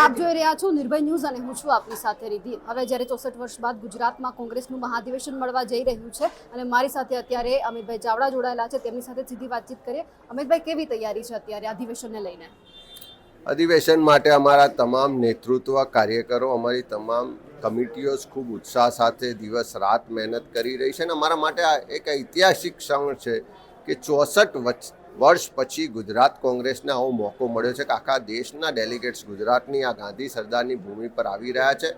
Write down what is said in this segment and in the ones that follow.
આપ જોઈ રહ્યા છો નિર્ભય ન્યૂઝ અને હું છું આપની સાથે રિધિ હવે જ્યારે ચોસઠ વર્ષ બાદ ગુજરાતમાં કોંગ્રેસનું મહાધિવેશન મળવા જઈ રહ્યું છે અને મારી સાથે અત્યારે અમિતભાઈ ચાવડા જોડાયેલા છે, તેમની સાથે સીધી વાતચીત કરીએ. અમિતભાઈ કેવી તૈયારી છે અત્યારે અધિવેશનને લઈને? અધિવેશન માટે અમારા તમામ નેતૃત્વ કાર્યકરો, અમારી તમામ કમિટીઓ ખૂબ ઉત્સાહ સાથે દિવસ રાત મહેનત કરી રહી છે અને અમારા માટે આ એક ઐતિહાસિક ક્ષણ છે કે ચોસઠ વર્ષ પછી ગુજરાત કોંગ્રેસને આવો મોકો મળ્યો છે કે આખા દેશના ડેલિગેટ્સ ગુજરાતની આ ગાંધી સરદારની ભૂમિ પર આવી રહ્યા છે.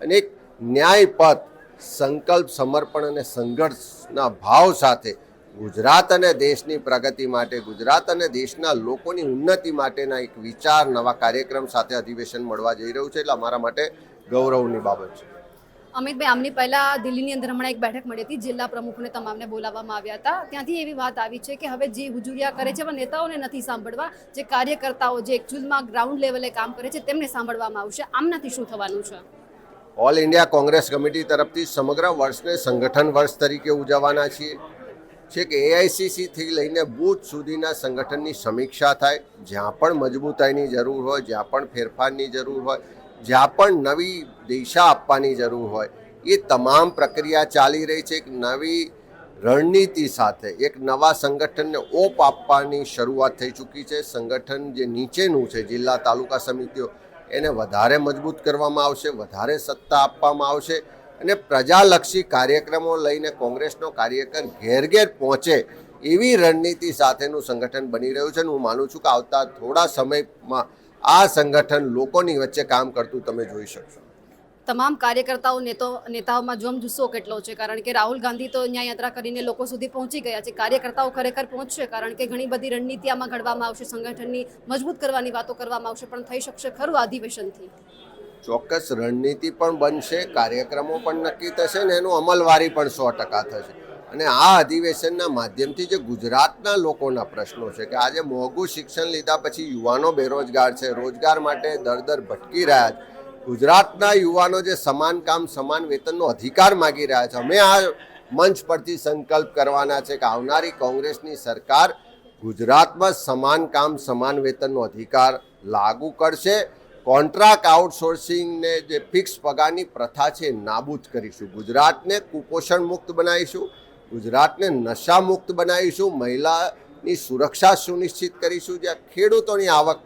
અને એક ન્યાયપથ, સંકલ્પ, સમર્પણ અને સંઘર્ષના ભાવ સાથે ગુજરાત અને દેશની પ્રગતિ માટે, ગુજરાત અને દેશના લોકોની ઉન્નતિ માટેના એક વિચાર, નવા કાર્યક્રમ સાથે અધિવેશન મળવા જઈ રહ્યું છે. એટલે અમારા માટે ગૌરવની બાબત છે. અમિતભાઈ, આમની પહેલા દિલ્હીની અંદર હમણાં એક બેઠક મળી હતી, જિલ્લા પ્રમુખને તમામને બોલાવવામાં આવ્યા હતા. ત્યાંથી એવી વાત આવી છે કે હવે જે હુજુરિયા કરે છે, એવા નેતાઓને નથી સાંભળવા. જે કાર્યકર્તાઓ જે એકચ્યુઅલમાં ગ્રાઉન્ડ લેવલે કામ કરે છે, તેમને સાંભળવામાં આવશે. આમનાથી શું થવાનું છે? ઓલ ઇન્ડિયા કોંગ્રેસ કમિટી તરફથી સમગ્ર વર્ષને સંગઠન વર્ષ તરીકે ઉજવવાના છીએ. છે કે એઆઈસીસીથી લઈને બૂથ સુધીના સંગઠનની સમીક્ષા થાય. જ્યાં પણ મજબૂતાઈની જરૂર હોય, જ્યાં પણ ફેરફારની જરૂર હોય, જ્યાં પણ નવી દિશા આપવાની જરૂર હોય. એ તમામ પ્રક્રિયા ચાલી રહી છે. એક નવી રણનીતિ સાથે, એક નવા સંગઠનને ઓપ આપવાની શરૂઆત થઈ ચૂકી છે. સંગઠન જે નીચેનું છે, જિલ્લા તાલુકા સમિતિઓ, એને વધારે મજબૂત કરવામાં આવશે, વધારે સત્તા આપવામાં આવશે અને પ્રજાલક્ષી કાર્યક્રમો લઈને કોંગ્રેસનો કાર્યકર ઘેર ઘેર પહોંચે એવી રણનીતિ સાથેનું સંગઠન બની રહ્યું છે. અને હું માનું છું કે આવતા થોડા સમયમાં આ સંગઠન લોકોની વચ્ચે કામ કરતું તમે જોઈ શકશો. તમામ કાર્યકર્તાઓ, નેતો, નેતાઓમાં જોમ જુસ્સો કેટલો છે? કારણ કે રાહુલ ગાંધી તો ન્યાય યાત્રા કરીને લોકો સુધી પહોંચી ગયા છે. કાર્યકર્તાઓ ખરેખર પહોંચશે, કારણ કે ઘણી બધી રણનીતિ આમાં ઘડવામાં આવશે, સંગઠનની મજબૂત કરવાની વાતો કરવામાં આવશે, પણ થઈ શકશે ખરું અધિવેશનથી? ચોક્કસ રણનીતિ પણ બનશે, કાર્યક્રમો પણ નક્કી થશે ને એનું અમલવારી પણ સો ટકા થશે. અને આ અધિવેશનના માધ્યમથી જે ગુજરાતના લોકોના પ્રશ્નો છે કે આજે મોંઘું શિક્ષણ લીધા પછી યુવાનો બેરોજગાર છે, રોજગાર માટે દર દર ભટકી રહ્યા છે. ગુજરાતના યુવાનો જે સમાન કામ, સમાન વેતનનો અધિકાર માગી રહ્યા છે, અમે આ મંચ પરથી સંકલ્પ કરવાના છે કે આવનારી કોંગ્રેસની સરકાર ગુજરાતમાં સમાન કામ, સમાન વેતનનો અધિકાર લાગુ કરશે. કોન્ટ્રાક્ટ આઉટસોર્સિંગને જે ફિક્સ પગારની પ્રથા છે નાબૂદ કરીશું. ગુજરાતને કુપોષણ મુક્ત બનાવીશું, ગુજરાતને નશા મુક્ત બનાવીશું, મહિલાની સુરક્ષા સુનિશ્ચિત કરીશું. જ્યાં ખેડૂતોની આવક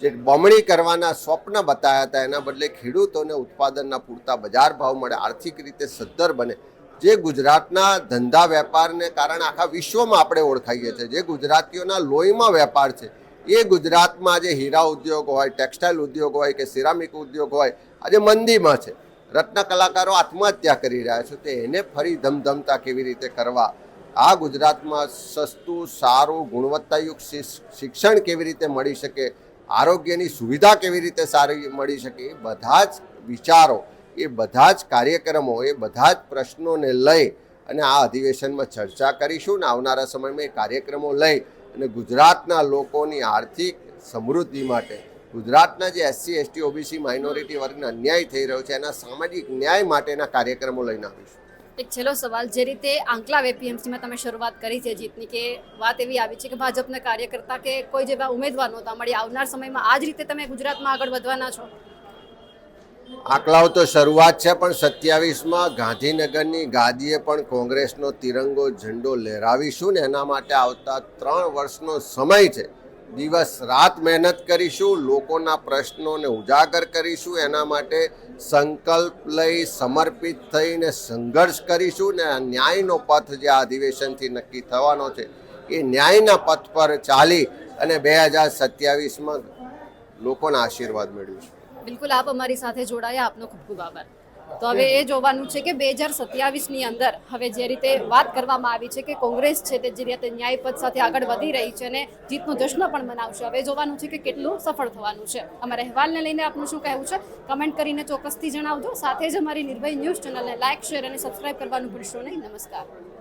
જે બમણી કરવાના સ્વપ્ન બતાવ્યા હતા, એના બદલે ખેડૂતોને ઉત્પાદનના પૂરતા બજાર ભાવ મળે, આર્થિક રીતે સદ્ધર બને. જે ગુજરાતના ધંધા વેપારને કારણે આખા વિશ્વમાં આપણે ઓળખાઈએ છીએ. જે ગુજરાતીઓના લોહીમાં વેપાર છે, એ ગુજરાતમાં આજે હીરા ઉદ્યોગ હોય, ટેક્સટાઇલ ઉદ્યોગ હોય કે સિરામિક ઉદ્યોગ હોય આજે મંદીમાં છે, રત્ન કલાકારો આત્મહત્યા કરી રહ્યા છે, તો એને ફરી ધમધમતા કેવી રીતે કરવા? આ ગુજરાતમાં સસ્તું, સારું, ગુણવત્તાયુક્ત શિક્ષ- શિક્ષણ કેવી રીતે મળી શકે? આરોગ્યની સુવિધા કેવી રીતે સારી મળી શકે બધા જ વિચારો, એ બધા જ કાર્યક્રમો, એ બધા જ પ્રશ્નોને લઈ અને આ અધિવેશનમાં ચર્ચા કરીશું ને આવનારા સમયમાં એ કાર્યક્રમો લઈ અને ગુજરાતના લોકોની આર્થિક સમૃદ્ધિ માટે, ગુજરાતના જે એસસી, એસટી, ઓબીસી માઇનોરિટી વર્ગને અન્યાય થઈ રહ્યો છે, એના સામાજિક ન્યાય માટેના કાર્યક્રમો લઈને આવીશું. એક છેલ્લો સવાલ, જે રીતે આંકલાવ એપીએમસીમાં તમે શરૂઆત કરી છે જીતની, કે વાત એવી આવી છે કે ભાજપના કાર્યકર્તા કે કોઈ જેવા ઉમેદવાર નહોતા, મળી આવનાર સમયમાં આ જ રીતે તમે ગુજરાતમાં આગળ વધવાના છો? આંકલાઓ તો શરૂઆત છે, પણ સત્યાવીસમાં ગાંધીનગરની ગાદીએ પણ કોંગ્રેસનો તિરંગો ઝંડો લહેરાવીશું ને એના માટે આવતા ત્રણ વર્ષનો સમય છે. દિવસ રાત મહેનત કરીશું, લોકોના પ્રશ્નોને ઉજાગર કરીશું, એના માટે સંકલ્પ લઈ, સમર્પિત થઈને સંઘર્ષ કરીશું ને ન્યાયનો પથ જે આ અધિવેશનથી નક્કી થવાનો છે, એ ન્યાયના પથ પર ચાલી અને બે હજાર સત્યાવીસમાં લોકોના આશીર્વાદ મેળવીશું. બિલકુલ, આપ અમારી સાથે જોડાયા. આપનો ખૂબ ખૂબ આભાર. તો હવે એ જોવાનું છે કે બે હજાર સત્યાવીસની અંદર હવે જે રીતે વાત કરવામાં આવી છે કે કોંગ્રેસ છે તે જે રીતે ન્યાયપદ સાથે આગળ વધી રહી છે અને જીતનો જશ્ન પણ મનાવશે. હવે જોવાનું છે કે કેટલું સફળ થવાનું છે. અમારા અહેવાલને લઈને આપનું શું કહેવું છે? કમેન્ટ કરીને ચોક્કસથી જણાવજો. સાથે જ અમારી નિર્ભય ન્યૂઝ ચેનલને લાઇક શેર અને સબસ્ક્રાઇબ કરવાનું ભૂલશો નહીં. નમસ્કાર.